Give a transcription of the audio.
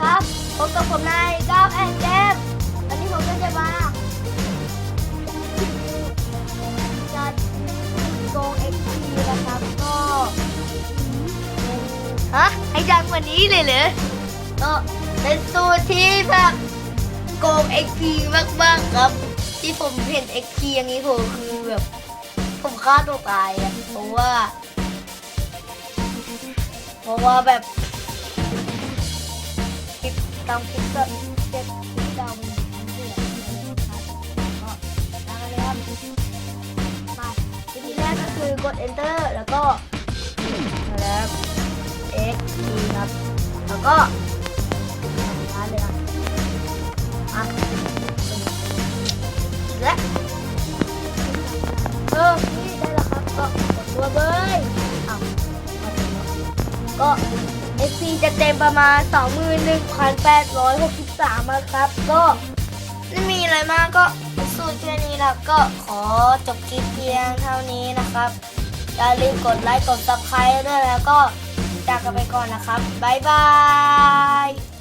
ครับพบกับผมนายก้าวแอนเจมวันนี้ผมก็จะมาจัดโกงเอ็กซ์ทีนะครับก็เป็นฮะให้ดังกว่านี้เลยเหรอก็เป็นสูตรที่แบบโกงเอ็กซ์ทีมากๆครับ ที่ผมเห็นเอ็กซ์ทีอย่างนี้ผมคือแบบผมฆ่าตัวตายอะเพราะว่า เพราะว่าแบบคลิป ตามคลิปแบบเจ็บคิดาวมันเดือดเลยครับก็ตามเลยครับมาวิธีแรกก็คือกด enter แล้วก็แล้ว x ครับ แล้วก็ร้านเลยครับอะและเออนี่ได้แล้วครับก็กดตัวเบยอ้าวก็ SC จะเต็มประมาณ 21,863นะครับ ก็ไม่มีอะไรมากก็สูตรแค่นี้นะก็ขอจบคลิปเพียงเท่านี้นะครับ อย่าลืมกดไลค์กดซับสไครต์ด้วยแล้วก็จากกันไปก่อนนะครับ บ๊ายบาย